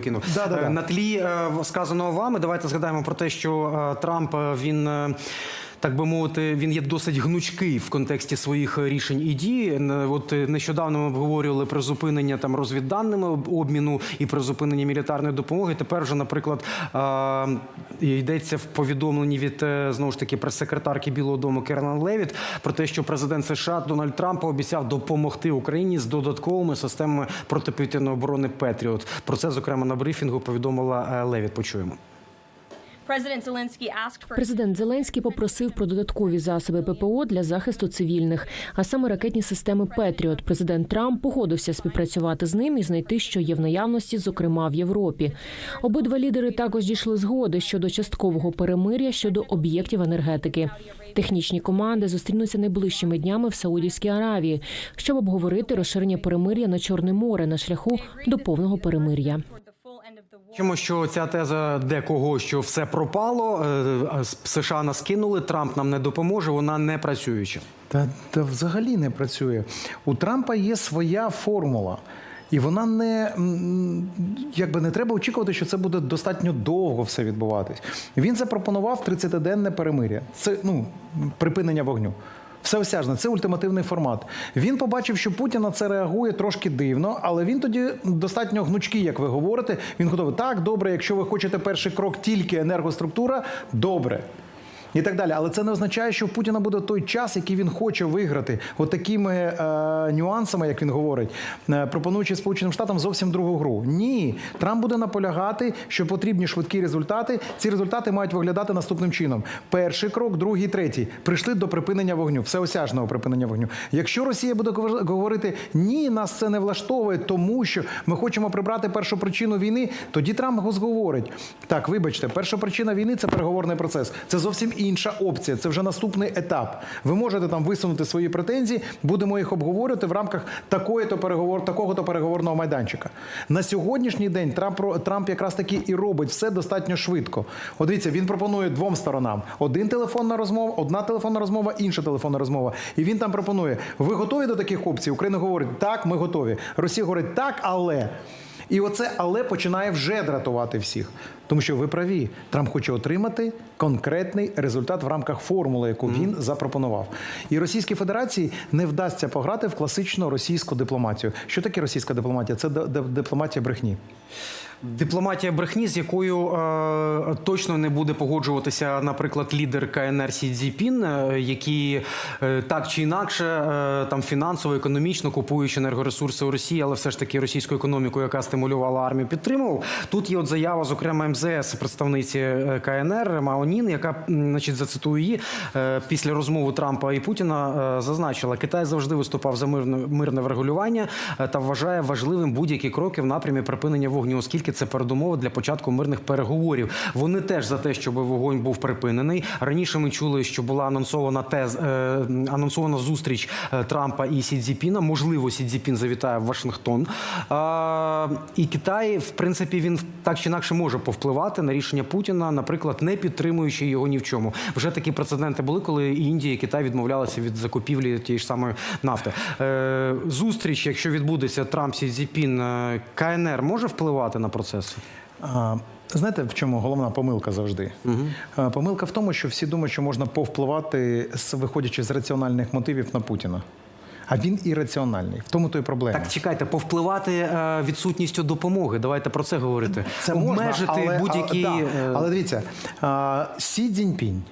Кину. Да-да-да. Е, На тлі е, сказаного вами, давайте згадаємо про те, що е, Трамп він. Так би мовити, він є досить гнучкий в контексті своїх рішень і дій. От е, нещодавно ми обговорювали призупинення там розвідданими обміну і призупинення мілітарної допомоги. Тепер вже, наприклад, йдеться в повідомленні від е, знову ж таки прес-секретарки Білого Дому Кернан Левіт про те, що президент США Дональд Трамп обіцяв допомогти Україні з додатковими системами протиповітряної оборони Петріот. Про це зокрема на брифінгу повідомила е, Левіт. Почуємо. Президент Зеленський попросив про додаткові засоби ППО для захисту цивільних, а саме ракетні системи Петріот. Президент Трамп погодився співпрацювати з ним і знайти, що є в наявності, зокрема в Європі. Обидва лідери також дійшли згоди щодо часткового перемир'я щодо об'єктів енергетики. Технічні команди зустрінуться найближчими днями в Саудівській Аравії, щоб обговорити розширення перемир'я на Чорне море на шляху до повного перемир'я. Чому що ця теза декого, що все пропало, е, з- США нас кинули, Трамп нам не допоможе, вона не працююча. Та, та взагалі не працює. У Трампа є своя формула. І вона не якби не треба очікувати, що це буде достатньо довго все відбуватись. Він запропонував 30-денне перемир'я. Це ну припинення вогню. Всеосяжне, це ультимативний формат. Він побачив, що Путін на це реагує трошки дивно, але він тоді достатньо гнучкий, як ви говорите. Він готовий. Так, добре, якщо ви хочете перший крок тільки енергоструктура, добре. І так далі, але це не означає, що в Путіна буде той час, який він хоче виграти, от такими е, нюансами, як він говорить, е, пропонуючи Сполученим Штатам зовсім другу гру. Ні, Трамп буде наполягати, що потрібні швидкі результати. Ці результати мають виглядати наступним чином: перший крок, другий, третій прийшли до припинення вогню, всеосяжного припинення вогню. Якщо Росія буде говор- говорити ні, нас це не влаштовує, тому що ми хочемо прибрати першу причину війни, тоді Трамп говорить: так, вибачте, перша причина війни це переговорний процес. Це зовсім інша опція. Це вже наступний етап. Ви можете там висунути свої претензії, будемо їх обговорювати в рамках такої то переговор, такого то переговорного майданчика. На сьогоднішній день Трамп Трамп якраз таки і робить все достатньо швидко. От дивіться, він пропонує двом сторонам: один телефонна розмова, одна телефонна розмова, інша телефонна розмова. І він там пропонує: ви готові до таких опцій? Україна говорить, так, ми готові. Росія говорить, так, але. І оце але починає вже дратувати всіх. Тому що ви праві, Трамп хоче отримати конкретний результат в рамках формули, яку він запропонував. І Російській Федерації не вдасться пограти в класичну російську дипломатію. Що таке російська дипломатія? Це дипломатія брехні. Дипломатія брехні, з якою е, точно не буде погоджуватися, наприклад, лідер КНР Сі Цзіпін, е, який е, так чи інакше е, там фінансово, економічно купуючи енергоресурси у Росії, але все ж таки російську економіку, яка стимулювала армію, підтримував. Тут є от заява, зокрема МЗС, представниці е, КНР Маонін, яка значить зацитую її е, після розмови Трампа і Путіна е, зазначила, Китай завжди виступав за мирне мирне врегулювання е, та вважає важливим будь-які кроки в напрямі припинення вогню, оскільки це передумова для початку мирних переговорів. Вони теж за те, щоб вогонь був припинений. Раніше ми чули, що була анонсована тез анонсована зустріч Трампа і Сі Цзіпіна. Можливо, Сі Цзіпін завітає в Вашингтон. І Китай, в принципі, він так чи інакше може повпливати на рішення Путіна, наприклад, не підтримуючи його ні в чому. Вже такі прецеденти були, коли і Індія і Китай відмовлялися від закупівлі тієї ж самої нафти. Е, зустріч, якщо відбудеться Трамп Сі Цзіпін, е, КНР може впливати на процеси? Знаєте, в чому головна помилка завжди? Угу. Помилка в тому, що всі думають, що можна повпливати, виходячи з раціональних мотивів на Путіна. А він ірраціональний. В тому то й проблема. Так, чекайте, повпливати е, відсутністю допомоги. Давайте про це говорити. Це можна, обмежити будь-які. Але, е, але дивіться, Сі Цзіньпінь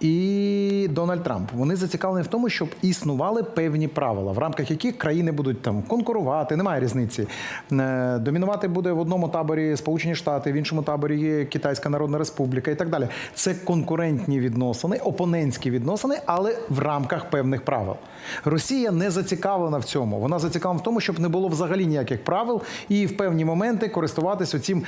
і Дональд Трамп вони зацікавлені в тому, щоб існували певні правила, в рамках яких країни будуть там конкурувати, немає різниці. Е, Домінувати буде в одному таборі Сполучені Штати, в іншому таборі є Китайська Народна Республіка і так далі. Це конкурентні відносини, опонентські відносини, але в рамках певних правил. Росія не зацікавлена в цьому. Вона зацікавлена в тому, щоб не було взагалі ніяких правил і в певні моменти користуватися цим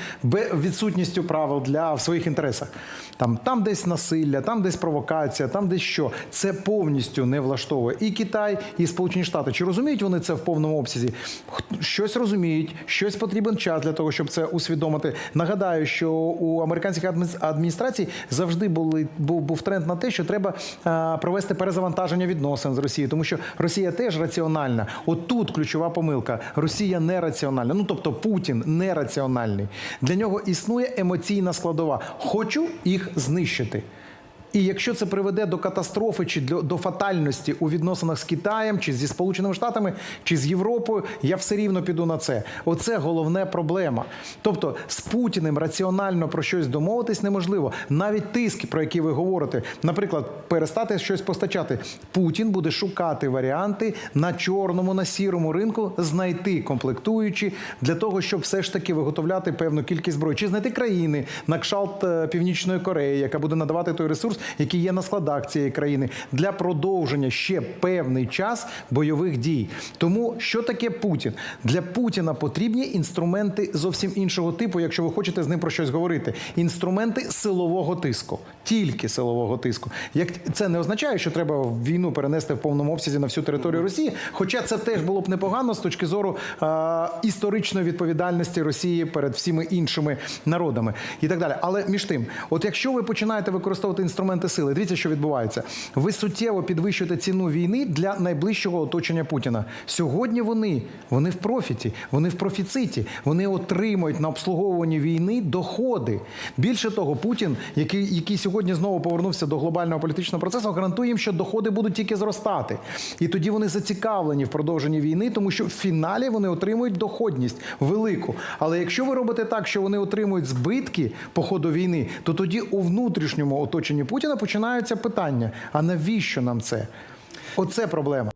відсутністю правил для в своїх інтересах. Там, там десь насилля, там десь провокація. Провокація, там десь що. Це повністю не влаштовує і Китай, і Сполучені Штати. Чи розуміють вони це в повному обсязі? Щось розуміють, щось потрібен час для того, щоб це усвідомити. Нагадаю, що у американських адмі- адміністрацій завжди були був, був тренд на те, що треба е, провести перезавантаження відносин з Росією, тому що Росія теж раціональна. От тут ключова помилка. Росія не раціональна. Ну тобто Путін не раціональний. Для нього існує емоційна складова. Хочу їх знищити. І якщо це приведе до катастрофи чи до, фатальності у відносинах з Китаєм, чи зі Сполученими Штатами, чи з Європою, я все рівно піду на це. Оце головне проблема. Тобто з Путіним раціонально про щось домовитись неможливо. Навіть тиск, про який ви говорите, наприклад, перестати щось постачати. Путін буде шукати варіанти на чорному, на сірому ринку, знайти комплектуючі для того, щоб все ж таки виготовляти певну кількість зброї, чи знайти країни на кшалт е, Північної Кореї, яка буде надавати той ресурс, який є на складах цієї країни, для продовження ще певний час бойових дій. Тому що таке Путін? Для Путіна потрібні інструменти зовсім іншого типу, якщо ви хочете з ним про щось говорити. Інструменти силового тиску, тільки силового тиску. Як це не означає, що треба війну перенести в повному обсязі на всю територію Росії, хоча це теж було б непогано з точки зору е, історичної відповідальності Росії перед всіми іншими народами і так далі. Але між тим, от якщо ви починаєте використовувати інструменти сили, дивіться, що відбувається. Ви суттєво підвищуєте ціну війни для найближчого оточення Путіна. Сьогодні вони, вони в профіті, вони в профіциті, вони отримують на обслуговуванні війни доходи. Більше того, Путін, який, який сьогодні знову повернувся до глобального політичного процесу, гарантує їм, що доходи будуть тільки зростати. І тоді вони зацікавлені в продовженні війни, тому що в фіналі вони отримують доходність велику. Але якщо ви робите так, що вони отримують збитки по ходу війни, то тоді у внутрішньому оточенні Путіна починаються питання: а навіщо нам це? Оце проблема.